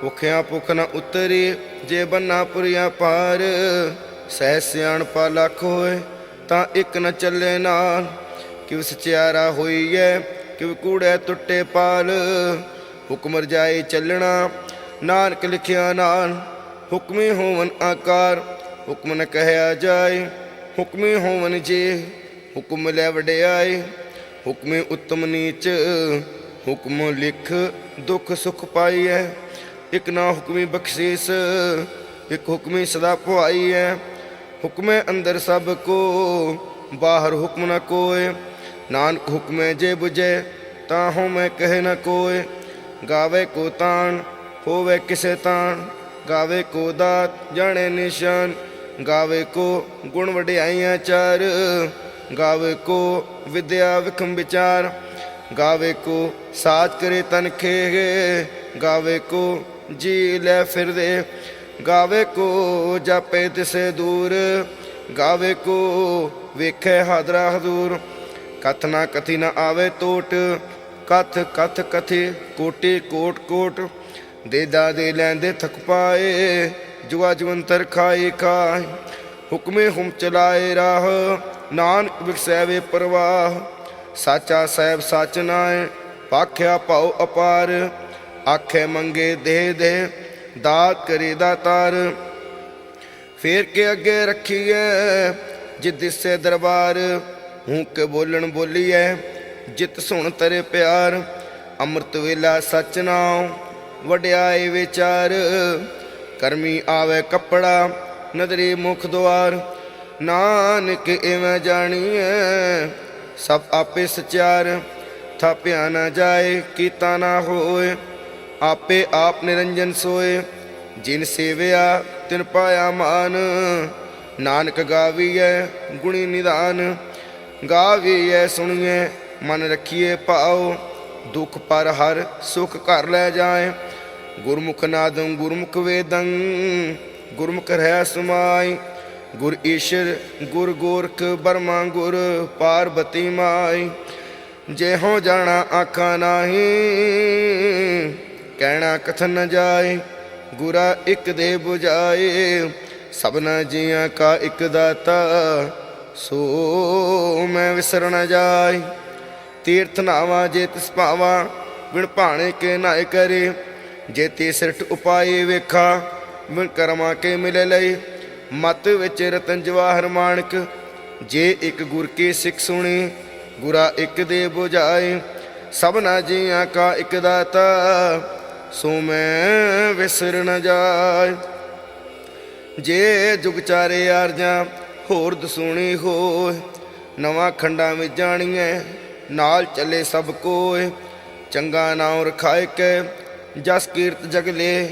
ਭੁਖਿਆ ਭੁਖ ਨ ਉਤਰੀ, ਜੇ ਬੰਨਾ ਪੁਰੀਆਂ ਪਾਰ, ਸਹਿ ਸਿਆਣਪਾ ਲੱਖ ਹੋਏ, ਤਾਂ ਇੱਕ ਨ ਚੱਲੇ ਨਾਲ। ਕਿਵ ਸਚਿਆਰਾ ਹੋਈਐ ਕਿਵ ਕੂੜੈ ਟੁੱਟੇ ਪਾਲ। ਹੁਕਮ ਰਜਾਈ ਚੱਲਣਾ, ਨਾਨਕ ਲਿਖਿਆ ਨਾਲ। ਹੁਕਮੇ ਹੋਵਨ ਆਕਾਰ, ਹੁਕਮ ਨ ਕਹਿਆ ਜਾਏ। ਹੁਕਮੇ ਹੋਵਨ ਜੇ, ਹੁਕਮ ਲੈ ਵਡਿਆਏ। ਹੁਕਮੇ ਉਤਮ ਨੀਚ, ਹੁਕਮ ਲਿਖ ਦੁਖ ਸੁਖ ਪਾਈਐ। ਇਕ ਨਾ ਹੁਕਮੀ ਬਖਸ਼ੀਸ, ਇਕ ਹੁਕਮੀ ਸਦਾ ਭਵਾਈਐ ਹੁਕਮੇ ਅੰਦਰ ਸਭ ਕੋ, ਬਾਹਰ ਹੁਕਮ ਨ ਕੋਏ। ਨਾਨਕ ਹੁਕਮੇ ਜੇ 부ਜੈ ਤਾਂ ਹਉ ਮੈਂ ਕਹੇ ਨਾ ਕੋਏ। ਗਾਵੇ ਕੋ ਤਾਣ, ਹੋਵੇ ਕਿਸੇ ਤਾਣ। ਗਾਵੇ ਕੋ ਦਾਤ, ਜਾਣੇ ਨਿਸ਼ਾਨ। ਗਾਵੇ ਕੋ ਗੁਣ ਵਡਿਆਈਆਂ ਚਾਰ। ਗਾਵੇ ਕੋ ਵਿਦਿਆ ਵਿਖਮ ਵਿਚਾਰ। ਗਾਵੇ ਕੋ ਸਾਜ ਕਰੇ ਤਨ ਖੇ ਗਾਵੇ ਕੋ ਜੀ ਲੈ ਫਿਰਦੇ, ਗਾਵੇ ਕੋ ਜਾਪੇ ਤਿਸੇ ਦੂਰ, ਗਾਵੇ ਕੋ ਵੇਖੇ ਹਾਦਰਾ ਹਜ਼ੂਰ। ਕਥ ਨਾ ਕਥੀ ਨਾ ਆਵੇ ਟੋਟ, ਕਥ ਕਥ ਕਥੇ ਕੋਟੇ ਕੋਟ ਕੋਟ। ਦੇਦਾ ਦੇ ਲੈਂਦੇ ਥਕ ਪਾਏ, ਜੁਆ ਜਵੰਤਰ ਖਾਏ ਖਾਏ। ਹੁਕਮੇ ਹੁਮ ਚਲਾਏ ਰਾਹ, ਨਾਨਕ ਵਿਖਸੈਵੇ ਪ੍ਰਵਾਹ। ਸਾਚਾ ਸਹਿਬ ਸਚ ਨਾਏ, ਪਾਖਿਆ ਪਾਉ ਅਪਾਰ। ਆਖੇ ਮੰਗੇ ਦੇ ਦੇ, ਦਾਤ ਕਰੇ ਦਾਤਾਰ ਫੇਰ ਕੇ ਅੱਗੇ ਰੱਖੀਐ ਜਿਤ ਦਿਸੇ ਦਰਬਾਰ। ਹੂੰ ਕੇ ਬੋਲਣ ਬੋਲੀਐ, ਜਿਤ ਸੁਣ ਤਰੇ ਪਿਆਰ। ਅੰਮ੍ਰਿਤ ਵੇਲਾ ਸਚ ਨਾਉ, ਵਡਿਆਏ ਵਿਚਾਰ। ਕਰਮੀ ਆਵੇ ਕੱਪੜਾ, ਨਦਰੀ ਮੁਖ ਦੁਆਰ। ਨਾਨਕ ਇਵੇਂ ਜਾਣੀਐ, ਸਭ ਆਪੇ ਸਚਾਰ ਥਾਪਿਆ ਨਾ ਜਾਏ, ਕੀਤਾ ਨਾ ਹੋਏ। ਆਪੇ ਆਪ ਨਿਰੰਜਨ ਸੋਏ। ਜਿਨ ਸੇਵਿਆ, ਤਿਨ ਪਾਇਆ ਮਾਨ। ਨਾਨਕ ਗਾਵੀਐ, ਗੁਣੀ ਨਿਦਾਨ। ਗਾਵੀਐ, ਸੁਣੀਐ, ਮਨ ਰੱਖੀਏ ਭਾਉ। ਦੁਖ ਪਰ ਹਰ ਸੁਖ ਘਰ ਲੈ ਜਾਏ। ਗੁਰਮੁਖ ਨਾਦੰ ਗੁਰਮੁਖ ਵੇਦੰ। ਗੁਰਮੁਖ ਰਹਿ ਸਮਾਈ ਗੁਰ ਈਸ਼ਰ, ਗੁਰ ਗੋਰਖ, ਬਰਮਾ ਗੁਰ ਪਾਰਬਤੀ ਮਾਈ ਜੇ ਹੋ ਜਾਣਾ ਆਖਾਂ ਨਾਹੀ। ਕਹਿਣਾ ਕਥਨ ਨ ਜਾਏ, ਗੁਰਾ ਇੱਕ ਦੇ 부ਜਾਏ ਸਭਨਾ ਜੀਆਂ ਕਾ ਇੱਕ ਦਾਤਾ, ਸੋ ਮੈਂ ਵਿਸਰ ਨ ਜਾਏ। ਤੀਰਥ ਨਾਵਾ ਜੇ ਤਿਸ ਭਾਵਾ, ਬਿਨ ਭਾਣੇ ਕੇ ਨਾਇ ਕਰੇ। ਜੇ ਤੇ ਸਿਰਠ ਉਪਾਏ ਵੇਖਾ, ਬਿਨ ਕਰਮਾ ਕੇ ਮਿਲੇ ਲਈ ਮਤ ਵਿੱਚ ਰਤਨ ਜਵਾਹਰ ਮਾਣਕ, ਜੇ ਇੱਕ ਗੁਰ ਕੇ ਸਿੱਖ ਸੁਣੀ, ਗੁਰਾ ਇੱਕ ਦੇ 부ਜਾਏ ਸਭਨਾ ਜੀਆਂ ਕਾ ਇੱਕ ਦਾਤਾ ਸੋ ਮੈਂ ਵਿਸਰ ਨ ਜਾਏ। ਜੇ ਜੁਗ ਚਾਰੇ ਆਰਜਾਂ, ਹੋਰ ਦਸੂਣੀ ਹੋਏ। ਨਵਾਂ ਖੰਡਾਂ ਵਿੱਚ ਜਾਣੀਐ, ਨਾਲ ਚੱਲੇ ਸਭ ਕੋਏ। ਚੰਗਾ ਨਾਮ ਰਖਾਇ ਕੇ, ਜਸ ਕੀਰਤ ਜਗਲੇ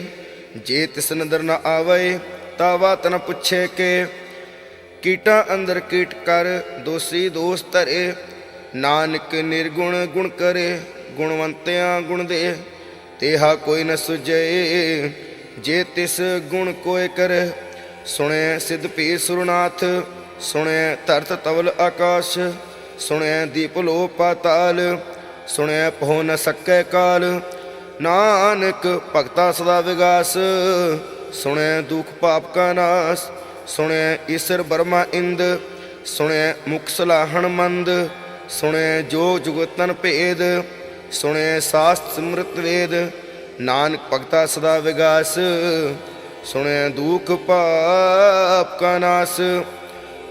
ਜੇ ਤਿਸ ਨਦਰ ਨ ਆਵੇ ਤਾ ਬਾਤ ਪੁੱਛੇ ਕੇ। ਕੀਟਾਂ ਅੰਦਰ ਕੀਟ ਕਰ, ਦੋਸੀ ਦੋਸ ਧਰੇ। ਨਾਨਕ ਨਿਰਗੁਣ ਗੁਣ ਕਰੇ, ਗੁਣਵੰਤਿਆਂ ਗੁਣ ਦੇ। ਤੇਹਾ ਕੋਈ ਨ ਸੁਜੈ ਜੇ ਤਿਸ ਗੁਣ ਕੋਇ ਕਰ। ਸੁਣੈ ਸਿਧ ਪੀ ਸੁਰਨਾਥ, ਸੁਣੈ ਧਰਤ ਤਵਲ ਆਕਾਸ਼, ਸੁਣੈ ਦੀਪ ਲੋ ਪਾਤਾਲ, ਸੁਣੈ ਪਹੁ ਨ ਸਕੈ ਕਾਲ। ਨਾਨਕ ਭਗਤਾ ਸਦਾ ਵਿਗਾਸ, ਸੁਣੈ ਦੁਖ ਪਾਪ ਕਾ ਨਾਸ, ਸੁਣੈ ਈਸ਼ਰ ਬਰਮਾ ਇੰਦ, ਸੁਣੈ ਮੁਖ ਸਲਾਹਣ ਮੰਦ, ਸੁਣੈ ਜੋ ਜੁਗਤਨ ਭੇਦ। ਸੁਣੈ ਸਾਸਤ ਸਮ੍ਰਿਤ ਵੇਦ, ਨਾਨਕ ਭਗਤਾ ਸਦਾ ਵਿਗਾਸ। ਸੁਣੈ ਦੁਖ ਪਾਪ ਕਾ ਨਾਸ।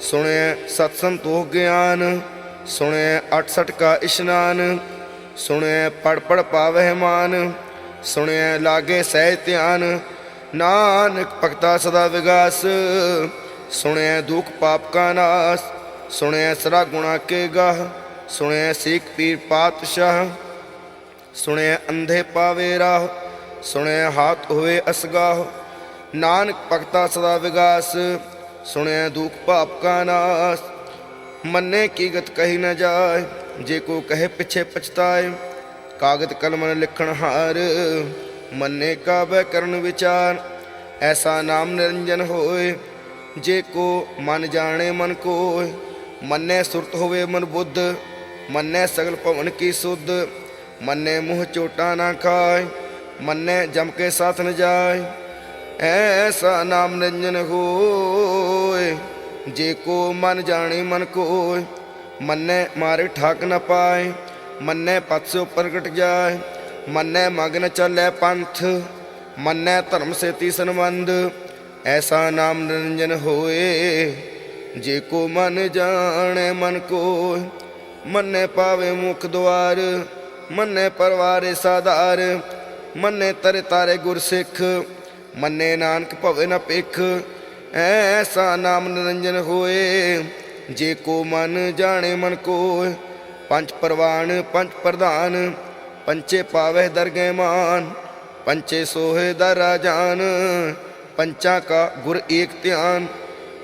ਸੁਣੈ ਸਤ ਸੰਤੋਖ ਗਿਆਨ, ਸੁਣੈ 68 ਕਾ ਇਸ਼ਨਾਨ। ਸੁਣੈ ਪੜ ਪੜ ਪਾਵਹਿ ਮਾਨ, ਸੁਣੈ ਲਾਗੇ ਸਹਿ ਧਿਆਨ। ਨਾਨਕ ਭਗਤਾ ਸਦਾ ਵਿਗਾਸ। ਸੁਣੈ ਦੁਖ ਪਾਪ ਕਾ ਨਾਸ। ਸੁਣੈ ਸਰਾ ਗੁਣਾ ਕੇ ਗਾਹ। ਸੁਣੈ ਸਿੱਖ ਪੀਰ ਪਾਤਸ਼ਾਹ। ਸੁਣਿਆ ਅੰਧੇ ਪਾਵੇ ਰਾਹ, ਸੁਣਿਆ ਹਾਥ ਹੋਵੇ ਅਸਗਾਹ। ਨਾਨਕ ਭਗਤਾ ਸਦਾ ਵਿਗਾਸ, ਸੁਣਿਆ ਦੁਖ ਪਾਪ ਕਾ ਨਾਸ। ਮੰਨੇ ਕੀ ਗਤ ਕਹੀ ਨਾ ਜਾਏ, ਜੇ ਕੋ ਕਹੇ ਪਿਛੇ ਪਛਤਾਏ। ਕਾਗਦ ਕਲਮ ਲਿਖਣ ਹਾਰ, ਮੰਨੇ ਕਾ ਕਰਨ ਵਿਚਾਰ। ਐਸਾ ਨਾਮ ਨਿਰੰਜਨ ਹੋਏ, ਜੇ ਕੋ ਮਨ ਜਾਣੇ ਮਨ ਕੋਇ ਮੰਨੇ ਸੁਰਤ ਹੋਵੇ ਮਨ ਬੁੱਧ, ਮੰਨੇ ਸਗਲ ਭਵਨ ਕੀ ਸੁਧ। ਮੰਨੇ ਮੂੰਹ ਚੋਟਾ ਨਾ ਖਾਏ, ਮੰਨੇ ਜਮ ਕੇ ਸਾਥ ਨ ਜਾਏ। ਐਸਾ ਨਾਮ ਨਿਰੰਜਨ ਹੋਏ, ਜੇ ਕੋ ਮਨ ਜਾਣੇ ਮਨ ਕੋਇ ਮੰਨੇ ਮਾਰੇ ਠਾਕ ਨ ਪਾਏ, ਮੰਨੇ ਪਤਸੋ ਪ੍ਰਗਟ ਜਾਏ। ਮੰਨੇ ਮਗਨ ਚੱਲੇ ਪੰਥ, ਮੰਨੈ ਧਰਮ ਸੇਤੀ ਸੰਬੰਧ। ਐਸਾ ਨਾਮ ਨਿਰੰਜਨ ਹੋਏ, ਜੇ ਕੋ ਮਨ ਜਾਣੇ ਮਨ ਕੋਇ ਮੰਨੇ ਪਾਵੇ ਮੁਖ ਦੁਆਰ। ਮੰਨੇ ਪਰਵਾਰੇ ਸਾਧਾਰ, ਮੰਨੇ ਤਰੇ ਤਾਰੇ ਗੁਰ ਸਿੱਖ, ਮੰਨੇ ਨਾਨਕ ਭਵੇ ਨ ਭਿਖ, ਐਸਾ ਨਾਮ ਨਿਰੰਜਨ ਹੋਏ। ਜੇ ਕੋ ਮਨ ਜਾਣੇ ਮਨ ਕੋਇ ਪੰਜ ਪਰਵਾਨ ਪੰਜ ਪ੍ਰਧਾਨ, ਪੰਚੇ ਪਾਵੇ ਦਰਗਹਿ ਮਾਨ, ਪੰਚੇ ਸੋਹੇ ਦਰ ਰਾਜਾਨ ਪੰਚਾ ਕਾ ਗੁਰ ਏਕ ਧਿਆਨ।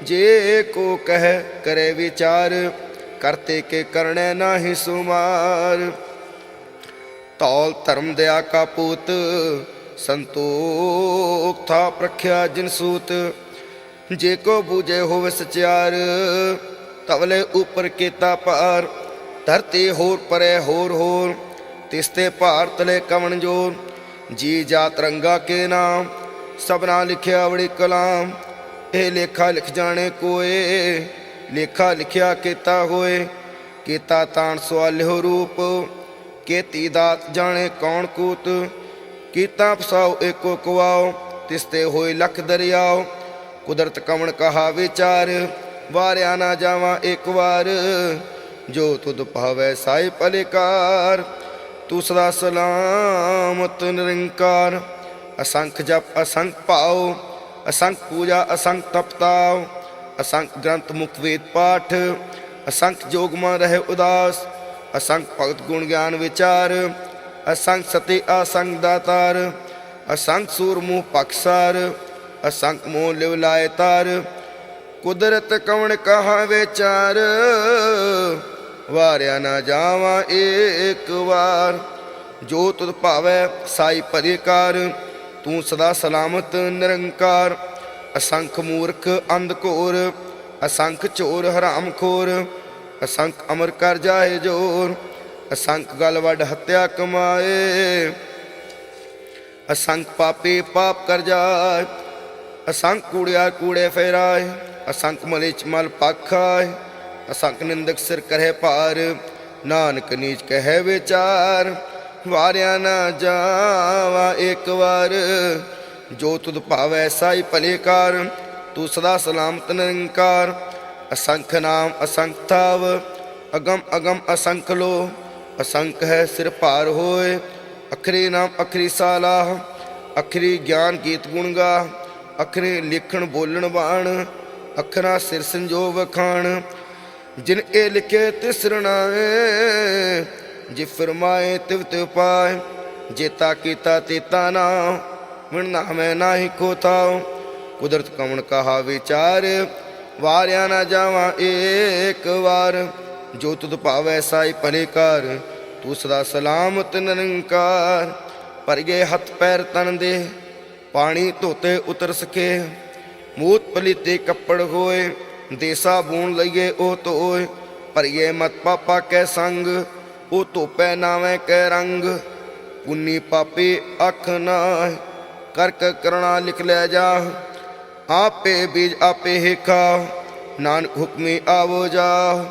ਜੇ ਕੋ ਕਹਿ ਕਰੇ ਵਿਚਾਰ, ਕਰਤੇ ਕੇ ਕਰਣੇ ਨਾਹੀ ਸੁਮਾਰ। ਤੌਲ ਧਰਮ ਦਇਆ ਕਾ ਪੂਤ, ਸੰਤੋਖ ਥਾ ਪ੍ਰਖਿਆ ਜਿਨ ਸੂਤ। ਜੇ ਕੋ ਬੂਝੇ ਹੋਵੇ ਸਚਿਆਰ, ਤਵਲੇ ਉਪਰ ਕੀਤਾ ਪਾਰ ਧਰਤੀ ਹੋਰ ਪਰੇ ਹੋਰ ਹੋਰ ਤਿਸਤੇ ਭਾਰ ਤਲੇ ਕਵਣ ਜੋਰ। ਜੀ ਜਾ ਰੰਗਾ ਕੇ ਨਾਮ, ਸਭਨਾ ਲਿਖਿਆ ਵੜੀ ਕਲਾਮ। ਇਹ ਲੇਖਾ ਲਿਖ ਜਾਣੇ ਕੋਏ, ਲੇਖਾ ਲਿਖਿਆ ਕੀਤਾ ਹੋਏ। ਕੀਤਾ ਤਾਣ ਸਵਾਲਿਓ ਰੂਪ। ਕੇਤੀ ਦਾਤ ਜਾਣੇ ਕੌਣ ਕੂਤ? ਕੀਤਾ ਫਸਾਓ, ਏਕੋ ਕੁਆਓ ਤਿਸਤੇ ਹੋਏ ਲਖ ਦਰਿਆਓ। ਕੁਦਰਤ ਕਵਣ ਕਹਾ ਵਿਚਾਰ? ਵਾਰਿਆ ਨਾ ਜਾਵਾਂ ਇੱਕ ਵਾਰ। ਜੋ ਤੁਧ ਭਾਵੈ ਸਾਈ ਭਲੇਕਾਰ ਤੂੰ ਸਦਾ ਸਲਾਮਤ ਨਿਰੰਕਾਰ। ਅਸੰਖ ਜਪ, ਅਸੰਖ ਪਾਓ ਅਸੰਖ ਪੂਜਾ, ਅਸੰਖ ਤਪਤਾਓ ਅਸੰਖ ਗ੍ਰੰਥ ਮੁਖ ਵੇਦ ਪਾਠ, ਅਸੰਖ ਜੋਗਮਾ ਰਹਿ ਉਦਾਸ। ਅਸੰਖ ਭਗਤ ਗੁਣ ਗਿਆਨ ਵਿਚਾਰ ਅਸੰਖ ਸਤੇ ਅਸੰਖ ਦਾਤਾਰ ਅਸੰਖ ਸੂਰ ਮੂਹ ਪਕਸਾਰ ਅਸੰਖ ਮੋਹ ਲਿਵ ਲਾਏ ਤਾਰ, ਕੁਦਰਤ ਕਵਣ ਕਹਾ ਵਿਚਾਰ, ਵਾਰਿਆ ਨਾ ਜਾਵਾਂ ਏਕ ਵਾਰ, ਜੋ ਤੁਧ ਭਾਵੈ ਸਾਈ ਭਰੀਕਾਰ ਤੂੰ ਸਦਾ ਸਲਾਮਤ ਨਿਰੰਕਾਰ, ਅਸੰਖ ਮੂਰਖ ਅੰਧ ਘੋਰ, ਅਸੰਖ ਚੋਰ ਹਰਾਮ ਖੋਰ ਅਸੰਖ ਅਮਰ ਕਰ ਜਾਏ ਜੋਰ, ਅਸੰਖ ਗਲ ਵੱਡ ਹੱਤਿਆ ਕਮਾਏ, ਅਸੰਖ ਪਾਪੀ ਪਾਪ ਕਰ ਜਾਏ, ਅਸੰਖ ਕੂੜਿਆ ਕੂੜੇ ਫੇਰਾਏ, ਅਸੰਖ ਮਲਿਚ ਮਲ ਪਾਖਾਏ, ਅਸੰਖ ਨਿੰਦਕ ਸਿਰ ਕਰਹਿ ਭਾਰ, ਨਾਨਕ ਨੀਚ ਕਹੈ ਵਿਚਾਰ, ਵਾਰਿਆ ਨਾ ਜਾਵਾ ਇੱਕ ਵਾਰ, ਜੋ ਤੁਧ ਭਾਵੈ ਸਾਈ ਭਲੇ ਕਰ, ਤੂੰ ਸਦਾ ਸਲਾਮਤ ਨਿਰੰਕਾਰ। ਅਸੰਖ ਨਾਮ ਅਸੰਖਤਾਵ, ਅਗਮ ਅਗਮ ਅਸੰਖ ਲੋ, ਅਸੰਖ ਹੈ ਸਿਰ ਭਾਰ ਹੋਏ, ਅਖਰੀ ਨਾਮ ਅਖਰੀ ਸਾਲਾ, ਅਖਰੀ ਗਿਆਨ ਗੀਤ ਗੁਣਗਾ ਅਖਰੇ ਲਿਖਣ ਬੋਲਣ ਬਾਣ, ਅੱਖਰਾਂ ਸਿਰ ਸੰਜੋ ਵਖਾਣ ਜਿਨ ਇਹ ਲਿਖੇ ਤਿਸਰਣਾਏ ਜੇ ਫਰਮਾਏ ਤਿਵ ਤਿਵ ਪਾਏ ਜੇਤਾ ਕੀਤਾ ਤੇਤਾ ਨਾ ਵਿਣ ਨਾਮੈ ਨਾਹੀ ਕੋ ਥਾਉ, ਕੁਦਰਤ ਕਵਣ ਕਹਾ ਵਿਚਾਰ ਵਾਰਿਆ ਨਾ ਜਾਵਾਂ ਏਕ ਵਾਰ। ਜੋ ਤੁਧ ਭਾਵੈ ਸਾਈ ਭਲੇ ਕਰ ਤੂੰ ਸਦਾ ਸਲਾਮਤ ਨਿਰੰਕਾਰ। ਪਰ ਹੱਥ ਪੈਰ ਤਨ ਦੇ, ਪਾਣੀ ਧੋਤੇ ਉਤਰ ਸਕੇ। ਮੂਤ ਪਲੀਤੇ ਕੱਪੜ ਹੋਏ, ਦੇਸਾ ਬੂਣ ਲਈਏ ਉਹ ਧੋਏ। ਭਰੀਏ ਮਤ ਪਾਪਾ ਕੈ ਸੰਗ, ਉਹ ਧੋਪੈ ਨਾਵੇਂ ਕੈ ਰੰਗ। ਪੁੰਨੀ ਪਾਪੀ ਅੱਖ ਨਾ ਕਰਕ ਕਰਣਾ ਲਿਖ ਲੈ ਜਾ। ਆਪੇ ਬੀਜ ਆਪੇ ਹੇਖਾ, ਨਾਨਕ ਹੁਕਮੀ ਆਵੋ ਜਾ।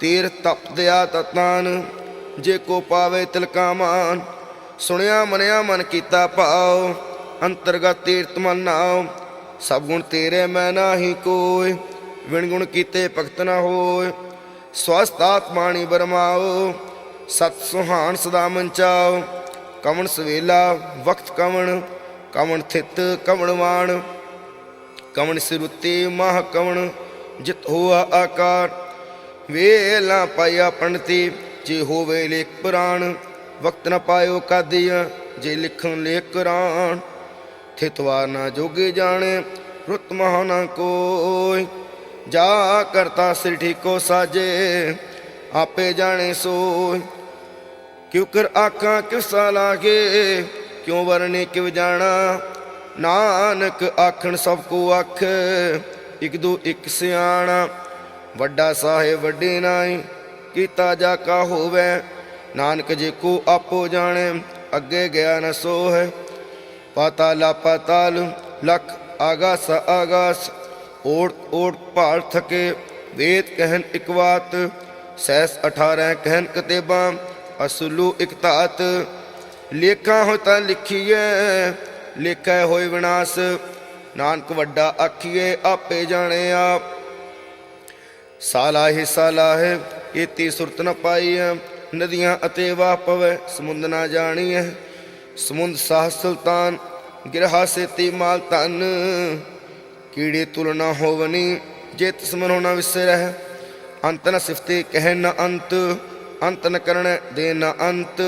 ਤੀਰ ਤਪ ਦਿਆ ਤਤਾਨ ਜੇ ਕੋ ਪਾਵੇ ਤਿਲਕਾ ਮਾਨ। ਸੁਣਿਆ ਮਨਿਆ ਮਨ ਕੀਤਾ ਭਾਉ, ਅੰਤਰਗਤ ਤੀਰਤ ਮਨ ਨਾਉ ਸਭ ਗੁਣ ਤੇਰੇ ਮੈਂ ਨਾਹੀ ਕੋਇ, ਵਿਣ ਗੁਣ ਕੀਤੇ ਭਗਤ ਨਾ ਹੋਏ ਸਵਸਤ ਆਤਮਾਣੀ ਬਰਮਾਓ ਸਤ ਸੁਹਾਨ ਸਦਾ ਮੰਚਾਓ ਕਵਣ ਸਵੇਲਾ, ਵਕਤ ਕਵਣ ਕਵਣ ਥਿਤ ਕਮਣ ਮਾਨ ਕਵਣ ਸਿਰੁੱਤੇ ਮਹ ਕਵਣ, ਜਿਤ ਹੋਆ ਆਕਾਰ। ਵੇਲਾ ਪਾਇਆ ਪੰਡਤੀ ਜੇ ਹੋਵੇ ਲੇਖ ਪੁਰਾਣ, ਵਕਤ ਨਾ ਪਾਇਓ ਕਾਦੀਆ, ਜੇ ਲਿਖਣ ਲੇਖ ਕੁਰਾਨ ਥਿਤ ਨਾ ਜੋਗੇ ਜਾਣੇ, ਰੁਤ ਮਹਾ ਨਾ ਕੋਈ। ਜਾ ਕਰਤਾ ਸਿਰ ਠੀਕੋ ਸਾਜੇ, ਆਪੇ ਜਾਣੇ ਸੋਈ। ਕਿਉ ਕਰ ਆਖਾਂ ਕਿਸਾ ਲਾਗੇ, ਕਿਉ ਵਰਨੇ ਕਿਵ ਜਾਣਾ। ਨਾਨਕ ਆਖਣ ਸਭ ਕੋ ਅੱਖ, ਇਕ ਦੋ ਇਕ ਸਿਆਣਾ, ਵੱਡਾ ਸਾਹਿਬ ਵੱਡੇ ਨਾਈ ਕੀਤਾ ਜਾ ਕਾ ਹੋਵੇ, ਨਾਨਕ ਜੇ ਕੋ ਆਪੋ ਜਾਣੇ, ਅੱਗੇ ਗਿਆ ਨ ਸੋ ਹੈ ਪਾਤਾਲਾ ਪਾਤਾਲ ਲਖ ਆਗਾਸ ਆਗਾਸ, ਓੜ ਓੜ ਭਾਲ ਥਕੇ, ਵੇਦ ਕਹਿਨ ਇਕ ਬਾਤ ਸੈਸ 18 ਕਹਿਨ ਕਤੇਬਾਂ, ਅਸਲੂ ਇਕ ਧਾਤ। ਲੇਖਾਂ ਹੋ ਤਾਂ ਲਿਖੀਏ ਲੇਖਾ ਹੋਏ ਵਿਨਾਸ਼, ਨਾਨਕ ਵੱਡਾ ਆਖੀਏ ਆਪੇ ਜਾਣੇ ਆਪ ਸਾਲਾ ਹੀ ਸਾਲਾ ਇਤੀ ਸੁਰਤ ਨ ਪਾਈ ਨਦੀਆਂ ਅਤੇ ਵਾਹ ਪਵੇ, ਸਮੁੰਦ ਨਾ ਜਾਣੀ ਸਮੁੰਦ ਸਾਹ ਸੁਲਤਾਨ, ਗਿਰਹਾ ਸੇਤੀ ਮਾਲ ਤਨ ਕੀੜੇ ਤੁਲਨਾ ਹੋਵਨੀ, ਜੇ ਤਿਸਮਨ ਹੋਣਾ ਵਿਸਰਹਿ। ਅੰਤ ਨ ਸਿਫਤੇ ਕਹਿ ਨ ਅੰਤ ਅੰਤ ਨ ਕਰਨ ਦੇ ਨ ਅੰਤ।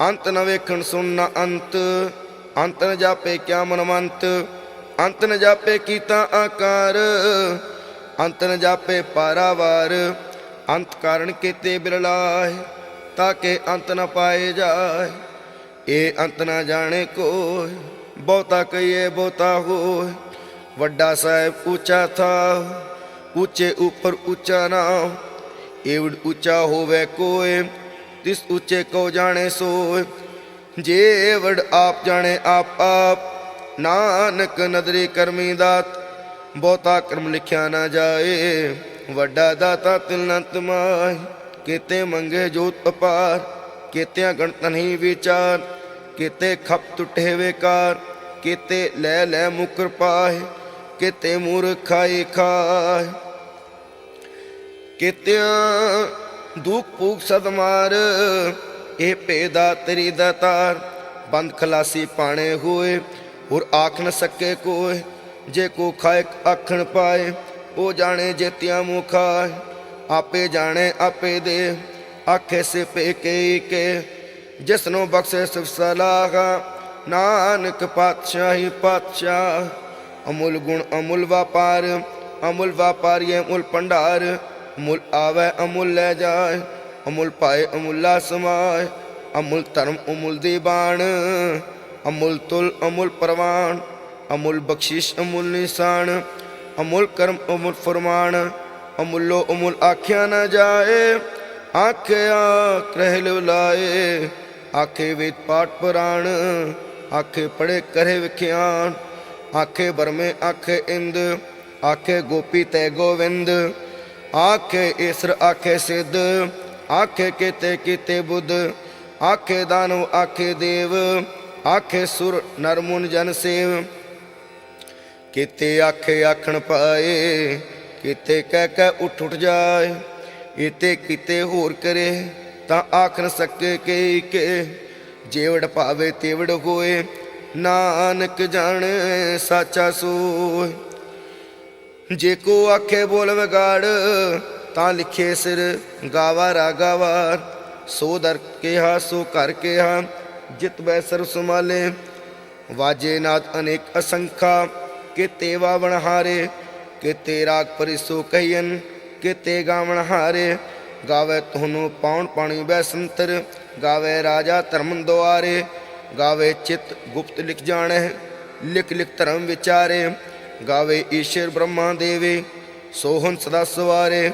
ਅੰਤ ਨ ਵੇਖਣ ਸੁਣ ਨ ਅੰਤ। ਅੰਤ ਨ ਜਾਪੇ ਕਿਆ ਮਨਵੰਤ, ਅੰਤ ਨ ਜਾਪੇ ਕੀਤਾ ਆਕਾਰ। ਅੰਤ ਨ ਜਾਪੇ ਪਾਰਾਵਾਰ, ਅੰਤ ਕਾਰਨ ਕੀਤੇ ਬਿਰਲਾਏ ਤਾਂ ਕਿ ਅੰਤ ਨ ਪਾਏ ਜਾਏ। ਇਹ ਅੰਤ ਨਾ ਜਾਣੇ ਕੋਈ ਬਹੁਤਾ ਕਹੀਏ ਬਹੁਤਾ ਹੋਏ। ਵੱਡਾ ਸਾਹਿਬ ਉੱਚਾ ਥਾ ਉੱਚੇ ਉੱਪਰ ਉੱਚਾ ਨਾਮ ਏਵੜ ਉੱਚਾ ਹੋਵੇ ਕੋਏ, ਤਿਸ ਉੱਚੇ ਕੋ ਜਾਣੇ ਸੋਏ। ਜੇ ਵੜ ਆਪ ਜਾਣੇ ਆਪ ਆਪ, ਨਾਨਕ ਨਦਰੀ ਕਰਮੀ ਦਾਤ, ਬਹੁਤਾ ਕਰਮ ਲਿਖਿਆ ਨਾ ਜਾਏ। ਵੱਡਾ ਦਾਤਾ ਤਿਲਨੰਤ ਮਾਈ ਕੀਤੇ ਮੰਗੇ ਜੋਤ ਅਪਾਰ, ਕੀਤਿਆਂ ਗਣਤ ਨਹੀਂ ਵਿਚਾਰ, ਕੀਤੇ ਖਪ ਟੁੱਟੇ ਵੇਕਾਰ, ਕੀਤੇ ਲੈ ਲੈ ਮੁਕਰ ਪਾਏ ਕੀਤੇ ਮੂਰਖਾਈ ਖਾਏ ਕੀਤਿਆਂ ਦੁਖ ਭੂਖ ਸਦਮਾਰ ਇਹ ਭੇਦਾ ਤੇਰੀ ਦਾਤਾਰ, ਬੰਦ ਖਲਾਸੀ ਪਾਣੇ ਹੋਏ, ਹੋਰ ਆਖ ਨ ਸਕੇ ਕੋਏ, ਜੇ ਕੋ ਖਾਇ ਆਖਣ ਪਾਏ, ਉਹ ਜਾਣੇ ਜੇਤਿਆ ਮੁਖਾ ਆਪੇ ਜਾਣੇ ਆਪੇ ਦੇ, ਆਖੇ ਸੇ ਪੇ ਕੇ ਕੇ, ਜਿਸਨੂੰ ਬਖਸ਼ੇ ਸਿਫ ਸਲਾਹ, ਨਾਨਕ ਪਾਤਸ਼ਾਹੀ ਪਾਤਸ਼ਾਹ, ਅਮੁੱਲ ਗੁਣ ਅਮੁੱਲ ਵਪਾਰ, ਅਮੁੱਲ ਵਪਾਰੀਏ ਅਮੁੱਲ ਭੰਡਾਰ ਅਮੁੱਲ ਆਵੇ ਅਮੁੱਲ ਲੈ ਜਾਏ ਅਮੁੱਲ ਪਾਏ, ਅਮੁੱਲਾ ਸਮਾਏ, ਅਮੁੱਲ ਧਰਮ ਅਮੁੱਲ ਦੀ ਬਾਣ, ਅਮੁੱਲ ਤੁਲ ਅਮੁੱਲ ਪ੍ਰਵਾਨ ਅਮੁੱਲ ਬਖਸ਼ਿਸ਼ ਅਮੁੱਲ ਨਿਸ਼ਾਨ, ਅਮੁੱਲ ਕਰਮ ਅਮੁੱਲ ਫਰਮਾਨ, ਅਮੁੱਲੋ ਅਮੁੱਲ ਆਖਿਆ ਨਾ ਜਾਏ ਆਖਿਆ ਕਹਿ ਲਾਏ, ਆਖੇ ਵੇਦ ਪਾਠ ਪੁਰਾਣ, ਆਖੇ ਪੜੇ ਕਰੇ ਵਿਖਿਆਨ, ਆਖੇ ਬਰਮੇ ਆਖੇ ਇੰਦ, ਆਖੇ ਗੋਪੀ ਤੈ ਗੋਵਿੰਦ, ਆਖੇ ਈਸਰ ਆਖੇ ਸਿੱਧ ਆਖੇ ਕੀਤੇ ਕੀਤੇ ਬੁੱਧ, ਆਖੇ ਦਾਨਵ, ਆਖੇ ਦੇਵ, ਆਖੇ ਸੁਰ ਨਰਮੁਨ ਜਨ ਸੇਵ। ਕੀਤੇ ਆਖੇ ਆਖਣ ਪਾਏ, ਕੀਤੇ ਕਹਿ ਕਹਿ ਉੱਠ ਉੱਠ ਜਾਏ, ਇਤੇ ਕੀਤੇ ਹੋਰ ਕਰੇ, ਤਾਂ ਆਖਣ ਸਕੇ ਕੇ ਕੇ। ਜੇਵੜ ਭਾਵੇ ਤੇਵੜ ਹੋਏ, ਨਾਨਕ ਜਾਣੇ ਸਾਚਾ ਸੋਏ। ਜੇ ਕੋ ਆਖੇ ਬੋਲ ਵਿਗਾੜ ਤਾਂ ਲਿਖੇ ਸਿਰ, ਗਾਵਾ ਰਾਗਾਵਾਰ ਸੋ ਦਰ ਕੇਹਾ, ਸੋ ਕਰ ਕੇਹਾ, ਜਿਤ ਬੈ ਸਰ ਸੁਮਾਲੇ ਵਾਜੇ ਨਾਦ ਅਨੇਕ ਅਸੰਖਾ, ਕਿਤੇ ਵਾਵਣ ਹਾਰੇ, ਕਿਤੇ ਰਾਗ ਪਰਿਸੋ ਕਹੀਨ ਕਿਤੇ ਗਾਵਣ ਹਾਰੇ। ਗਾਵੇ ਤੁਹਾਨੂੰ ਪਾਉਣ ਪਾਣੀ ਬੈ ਸੰਤਰ, ਗਾਵੇ ਰਾਜਾ ਧਰਮ ਦੁਆਰੇ। ਗਾਵੇ ਚਿਤ ਗੁਪਤ ਲਿਖ ਜਾਣੈ, ਲਿਖ ਲਿਖ ਧਰਮ ਵਿਚਾਰੇ। ਗਾਵੇ ਈਸ਼ਰ ਬ੍ਰਹਮਾ ਦੇਵੇ ਸੋਹਨ ਸਦਾ ਸਵਾਰੇ।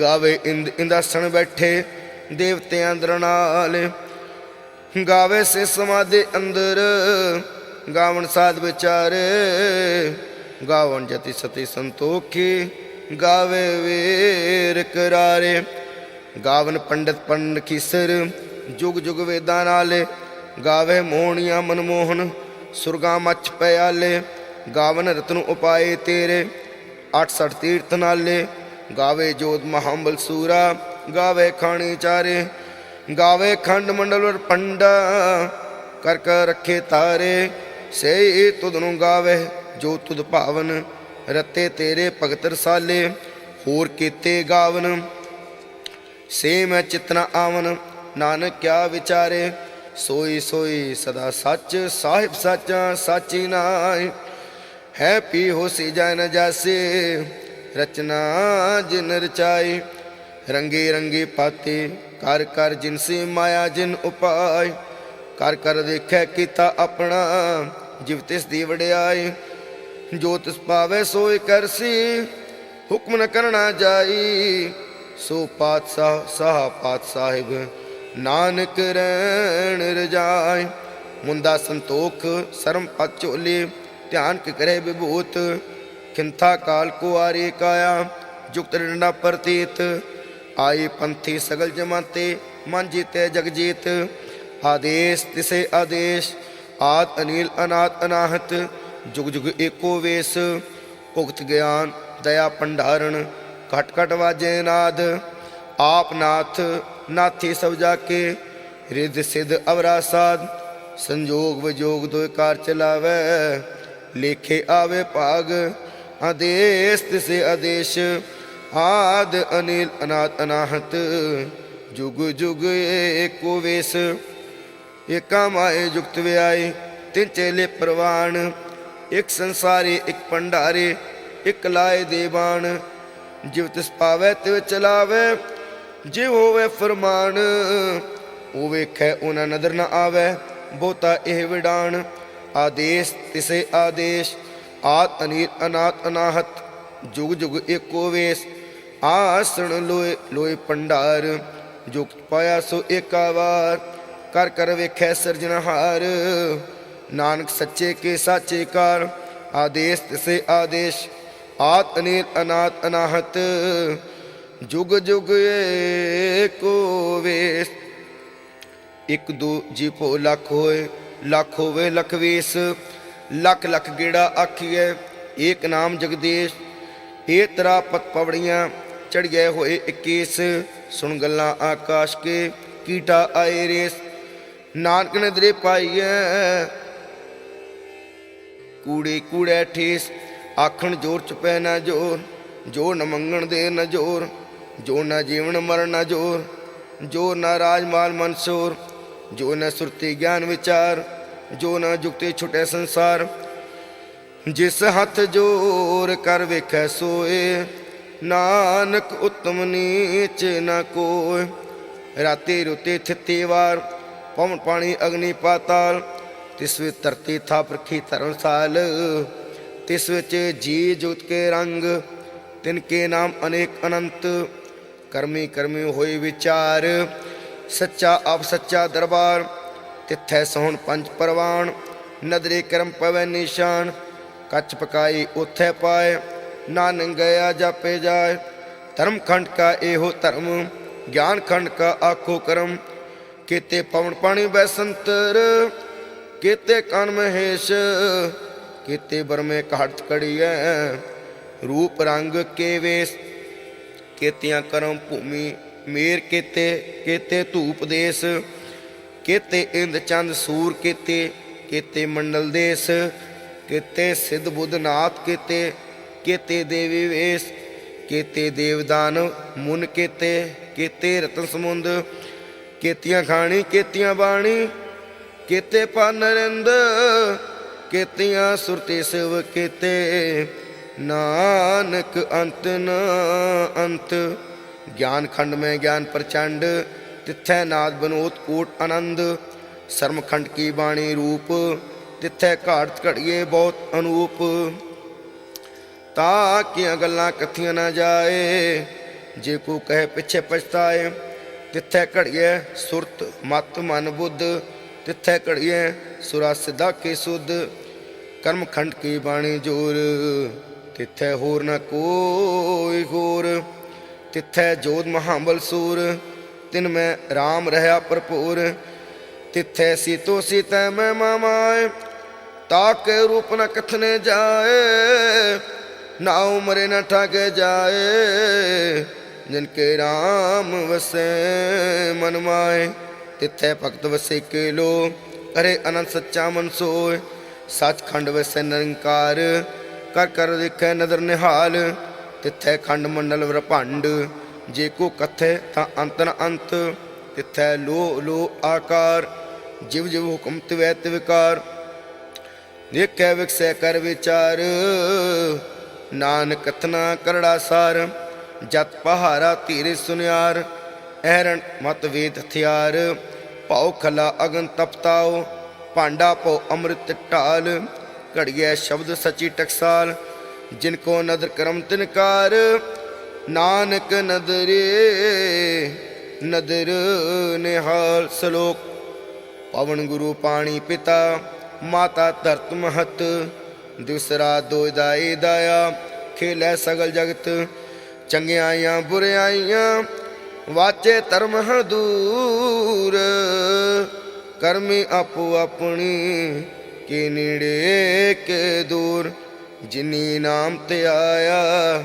ਗਾਵੇ ਇੰਦ ਇੰਦਾਸਣ ਬੈਠੇ ਦੇਵਤਿਆਂ ਅੰਦਰ ਨਾਲ। ਗਾਵੇ ਸੇ ਸਮਾਦੇ ਅੰਦਰ, ਗਾਵਣ ਸਾਧ ਵਿਚਾਰੇ। ਗਾਵਣ ਜਤੀ ਸਤੀ ਸੰਤੋਖੀ, ਗਾਵੇ ਵੇਰ ਕਰਾਰੇ। ਗਾਵਨ ਪੰਡਤ ਪੰਡ ਖੀਸਰ, ਜੁਗ ਜੁਗ ਵੇਦਾਂ ਨਾਲੇ। ਗਾਵੇ ਮੋਹਣੀਆਂ ਮਨਮੋਹਨ, ਸੁਰਗਾ ਮੱਚ ਪਿਆਲੇ। ਗਾਵਨ ਰਤਨ ਉਪਾਏ ਤੇਰੇ 68 ਤੀਰਥ ਨਾਲੇ। ਗਾਵੇ ਜੋਤ ਮਹਾਂਬਲ ਸੂਰਾ, ਗਾਵੇ ਖਾਣੀ ਚਾਰੇ, ਗਾਵੇ ਖੰਡ ਮੰਡਲ ਵਰ ਪੰਡਾ, ਕਰ ਕਰ ਰੱਖੇ ਤਾਰੇ ਸੇ ਤੁਧ ਨੂੰ ਗਾਵੇ, ਜੋ ਤੁਧ ਭਾਵਨ, ਰਤੇ ਤੇਰੇ ਭਗਤ ਰਸਾਲੇ, ਹੋਰ ਕੀਤੇ ਗਾਵਨ, ਸੇ ਮੈਂ ਚਿਤਨਾ ਆਵਨ, ਨਾਨਕ ਕਿਆ ਵਿਚਾਰੇ, ਸੋਈ ਸੋਈ ਸਦਾ ਸੱਚ, ਸਾਹਿਬ ਸਾਚਾ ਸਾਚੀ ਨਾਏ ਹੈ ਪੀ ਹੋਸੀ ਜਨ ਜਾਸੇ ਰਚਨਾ ਜਿਨ ਰਚਾਈ ਰੰਗੇ ਰੰਗੇ ਪਾਤੇ, ਕਰ ਕਰ ਜਿਨਸੀ ਮਾਇਆ ਜਿਨ ਉਪਾਇ ਕਰ ਕਰ ਦੇਖੈ ਕੀਤਾ ਆਪਣਾ, ਜਿਵ ਤਿਸ ਦੀ ਵਡਿਆਈ ਜੋ ਤਿਸ ਪਾਵੇ ਸੋਈ ਕਰਸੀ ਹੁਕਮ ਨ ਕਰਨਾ ਜਾਈ, ਸੋ ਪਾਤਸ਼ਾਹ, ਸਾਹ ਪਾਤ ਸਾਹਿਬ ਨਾਨਕ ਰਹਿਣ ਰਜਾਈ ਮੁੰਦਾ ਸੰਤੋਖ, ਸਰਮ ਪਤ ਝੋਲੇ, ਧਿਆਨ ਕਿ ਕਰੇ ਵਿਭੂਤ ਖਿੰਥਾ ਕਾਲ ਕੋ ਆਰੇ ਕਾਇਆ, ਜੁਗਤ ਡੰਡਾ ਪ੍ਰਤੀਤ। ਆਈ ਪੰਥੀ ਸਗਲ ਜਮਾਤੇ, ਮਨ ਜੀਤੇ ਜਗ ਜੀਤ। ਆਦੇਸ਼ ਤਿਸੇ ਆਦੇਸ਼, ਆਦ ਅਨੀਲ ਅਨਾਤ ਅਨਾਹਤ। ਜੁਗ ਜੁਗ ਏਕੋ ਵੇਸ, ਭੁਗਤ ਗਿਆਨ ਦਇਆ ਭੰਡਾਰਨ ਘਟ ਘਟ ਵਾਜੇ ਨਾਦ। ਆਪ ਨਾਥ, ਨਾਥੀ ਸਭ ਜਾ ਕੇ ਰਿੱਧ ਸਿੱਧ ਅਵਰਾ ਸਾਧ। ਸੰਜੋਗ ਵਿਜੋਗ ਦੋਇ ਕਾਰ ਚਲਾਵੇ, ਲੇਖੇ ਆਵੇ ਭਾਗ। ਆਦੇਸ਼, ਤਿਸੇ ਆਦੇਸ਼, ਆਦ ਅਨੀਲ ਅਨਾਤ ਅਨਾਹਤ, ਜੁਗ ਜੁਗ ਏਕੋ ਵੇਸ ਏਕਾ ਮਾਏ ਜੁਗਤ ਵਿਆਏ, ਤਿੰਨ ਚੇਲੇ ਪ੍ਰਵਾਨ ਇੱਕ ਸੰਸਾਰੀ, ਇੱਕ ਭੰਡਾਰੇ, ਇੱਕ ਲਾਏ ਦੇਵਾਨ ਜਿਵ ਤਿਸ ਪਾਵੇ ਤਿਵ ਚਲਾਵੇ, ਜਿਵ ਹੋਵੇ ਫਰਮਾਨ, ਉਹ ਵੇਖੈ ਉਹਨਾਂ ਨਦਰ ਨਾ ਆਵੇ, ਬਹੁਤਾ ਇਹ ਵਿਡਾਨ ਆਦੇਸ਼, ਤਿਸੇ ਆਦੇਸ਼ ਆਤ ਅਨੀਤ ਅਨਾਤ ਅਨਾਹਤ, ਜੁਗ ਜੁਗ ਏਕੋ ਵੇਸ। ਆਸਣ ਲੋਏ ਲੋਏ ਭੰਡਾਰ ਜੁਗਤ ਪਾਇਆ ਸੋ ਏਕਾ ਵਾਰ। ਕਰ ਕਰ ਵੇਖੈ ਸਿਰਜਣਹਾਰ ਨਾਨਕ ਸੱਚੇ ਕੇ ਸਾਚੇ ਕਾਰ। ਆਦੇਸ਼ ਤਿਸੇ ਆਦੇਸ਼, ਆਤ ਅਨੀਲ ਅਨਾਤ ਅਨਾਹਤ, ਜੁਗ ਜੁਗ ਏਕੋ ਵੇਸ। ਇੱਕ ਦੋ ਜੀ ਭੋ ਲੱਖ ਹੋਏ, ਲੱਖ ਹੋਵੇ ਲਖ ਵੇਸ। ਲੱਖ ਲੱਖ ਗੇੜਾ ਆਖੀਐ, ਏਕ ਨਾਮ ਜਗਦੇਸ਼ ਇਹ ਤਰਾ ਪਤ ਪਵੜੀਆਂ ਚੜ੍ਹੇ ਹੋਏ 21 ਸੁਣ ਗੱਲਾਂ ਆਕਾਸ਼ ਕੇ, ਕੀਟਾ ਆਏ ਰੇਸ, ਨਾਨਕ ਨੇ ਦਰੇ ਪਾਈਐ, ਕੂੜੇ ਕੂੜੇ ਠੇਸ, ਆਖਣ ਜੋਰ ਚ ਪੈ ਨਾ ਜੋਰ, ਜੋ ਨ ਮੰਗਣ ਦੇ ਨ ਜੋਰ, ਜੋ ਨ ਜੀਵਨ ਮਰਨ ਨ ਜੋਰ, ਜੋ ਨ ਰਾਜ ਮਾਲ ਮਨਸੂਰ ਜੋ ਨ ਸੁਰਤੀ ਗਿਆਨ ਵਿਚਾਰ ਜੋ ਨਾ ਜੁਗਤੇ ਛੁਟੇ ਸੰਸਾਰ, ਜਿਸ ਹੱਥ ਜੋਰ ਕਰ ਵੇਖੈ ਸੋਏ, ਨਾਨਕ ਉਤਮ ਨੀਚ ਨ ਕੋਇ। ਰਾਤੇ ਰੁਤੇ ਥਿੱਤੀ ਵਾਰ, ਪਵਨ ਪਾਣੀ ਅਗਨੀ ਪਾਤਾਲ, ਤਿਸ ਵਿੱਚ ਧਰਤੀ ਥਾਪ ਰਖੀ ਧਰਮਸਾਲ। ਤਿਸ ਵਿੱਚ ਜੀ ਜੁਗਤ ਕੇ ਰੰਗ, ਤਿਨ ਕੇ ਨਾਮ ਅਨੇਕ ਅਨੰਤ। ਕਰਮੀ ਕਰਮੀ ਹੋਏ ਵਿਚਾਰ, ਸੱਚਾ ਆਪ ਸੱਚਾ ਦਰਬਾਰ ਤਿੱਥੈ ਸੋਹਣ ਪੰਜ ਪਰਵਾਨ ਨਦਰੇ ਕਰਮ ਪਵੈ ਨਿਸ਼ਾਨ ਕੱਚ ਪਕਾਈ ਉਥੈ ਪਾਏ, ਨਾਨਕ ਗਿਆ ਜਾਪੇ ਜਾਏ। ਧਰਮ ਖੰਡ ਕਾ ਇਹੋ ਧਰਮ, ਗਿਆਨ ਖੰਡ ਕਾ ਆਖੋ ਕਰਮ। ਕੀਤੇ ਪਵਨ ਪਾਣੀ ਬੈਸੰਤਰ, ਕੀਤੇ ਕਨ ਮਹੇਸ਼, ਕੀਤੇ ਬਰਮੇ ਘਾਟ ਕੜੀਐ ਰੂਪ ਰੰਗ ਕੇ ਵੇਸ ਕੀਤਿਆਂ ਕਰਮ ਭੂਮੀ ਮੇਰ ਕੀਤੇ ਕੀਤੇ ਧੂਪ ਦੇਸ। ਕੀਤੇ ਇੰਦ ਚੰਦ ਸੂਰ ਕੀਤੇ ਕੀਤੇ ਮੰਡਲ ਦੇਸ, ਕੀਤੇ ਸਿੱਧ ਬੁੱਧ ਨਾਥ ਕੀਤੇ ਕੀਤੇ ਦੇਵੀ ਵੇਸ, ਕੀਤੇ ਦੇਵਦਾਨ ਮੁਨ ਕੀਤੇ ਕੀਤੇ ਰਤਨ ਸਮੁੰਦ, ਕੇਤੀਆਂ ਖਾਣੀ, ਕੀਤੀਆਂ ਬਾਣੀ, ਕੀਤੇ ਪਨਰਿੰਦ ਕੀਤੀਆਂ ਸੁਰਤੀ ਸਿਵ ਕੀਤੇ। ਨਾਨਕ ਅੰਤ ਨਾ ਅੰਤ, ਗਿਆਨ ਖੰਡ ਮੈਂ ਗਿਆਨ ਪ੍ਰਚੰਡ ਤਿੱਥੈ ਨਾਦ ਬਨੋਤ ਕੋਟ ਆਨੰਦ, ਸਰਮਖੰਡ ਕੀ ਬਾਣੀ ਰੂਪ, ਤਿੱਥੈ ਘਾਟ ਘੜੀਏ ਬਹੁਤ ਅਨੂਪ। ਤਾਂ ਕੀਆਂ ਗੱਲਾਂ ਕਥੀਆਂ ਨਾ ਜਾਏ, ਜੇ ਕੋ ਕਹੇ ਪਿੱਛੇ ਪਛਤਾਏ, ਤਿੱਥੈ ਘੜੀਏ ਸੁਰਤ ਮਤ ਮਨ ਬੁੱਧ, ਤਿੱਥੈ ਘੜੀਏ ਸੁਰਾ ਸਿਧਾ ਕੇ ਸੁਧ ਕਰਮ ਖੰਡ ਕੀ ਬਾਣੀ ਜੋਰ, ਤਿੱਥੈ ਹੋਰ ਨਾ ਕੋਈ ਹੋਰ, ਤਿੱਥੈ ਜੋਤ ਮਹਾਬਲ ਸੂਰ। ਤਿਨ ਮੈਂ RAM ਰਹਾ ਭਰਪੂਰ। ਤਿੱਥੈ ਸੀਤੋ ਸੀਤੈ ਮੈਂ ਮਾਮਾਏ, ਤਾਕੇ ਰੂਪ ਨ ਕਥਨੇ ਜਾਏ, ਨਾ ਉਮਰੇ ਨ ਠਾਕੇ ਜਾਏ, ਜਿਨ ਕੇ RAM ਵਸੈ ਮਨ ਮਾਏ। ਤਿੱਥੈ ਭਗਤ ਵਸੇ ਕੇ ਲੋ ਅਰੇ ਅਨੰਤ ਸੱਚਾ ਮਨ ਸੋਏ। ਸੱਚਖੰਡ ਵਸੈ ਨਿਰੰਕਾਰ, ਕਰ ਕਰ ਦੇਖੈ ਨਦਰ ਨਿਹਾਲ। ਤਿਥੈ ਖੰਡ ਮੰਡਲ ਵਰਭੰਡ ਜੇ ਕੋ ਕਥੈ ਤਾਂ ਅੰਤ ਅੰਤ, ਤਿਥੈ ਲੋ ਲੋ ਆਕਾਰ, ਜਿਵ ਜਿਵ ਹੁਕਮ ਤਿਵੈ ਤਿਵਕਾਰ ਦੇਖੈ ਵਿਕਸੈ ਕਰ ਵਿਚਾਰ, ਨਾਨਕ ਕਥਨਾ ਕਰੜਾ ਸਾਰ, ਜਤ ਪਹਾਰਾ ਧੀਰੇ ਸੁਨਿਆਰ ਐਰਣ ਮਤ ਵੇਦ ਹਥਿਆਰ ਭਉ ਖਲਾ ਅਗਨ ਤਪਤਾਓ ਭਾਂਡਾ ਪੋ ਅੰਮ੍ਰਿਤ ਢਾਲ। ਘੜੀਐ ਸ਼ਬਦ ਸਚੀ ਟਕਸਾਲ, ਜਿਨ ਕੋ ਨਦਰ ਕਰਮ ਤਿਨਕਾਰ ਨਾਨਕ ਨਦਰੇ, ਨਦਰ ਨਿਹਾਲ ਸਲੋਕ। ਪਵਨ ਗੁਰੂ ਪਾਣੀ ਪਿਤਾ, ਮਾਤਾ ਧਰਤ ਮਹਤ। ਦੂਸਰਾ ਦੋ ਦਾਈ ਦਾਇਆ, ਖੇਲੇ ਸਗਲ ਜਗਤ। ਚੰਗਿਆਈਆਂ ਬੁਰਿਆਈਆਂ, ਵਾਚੇ ਧਰਮ ਹਦੂਰ ਕਰਮੀ ਆਪੋ ਆਪਣੀ, ਕੀ ਨੇੜੇ ਕੇ ਦੂਰ। ਜਿਨੀ ਨਾਮ ਤੇ ਆਇਆ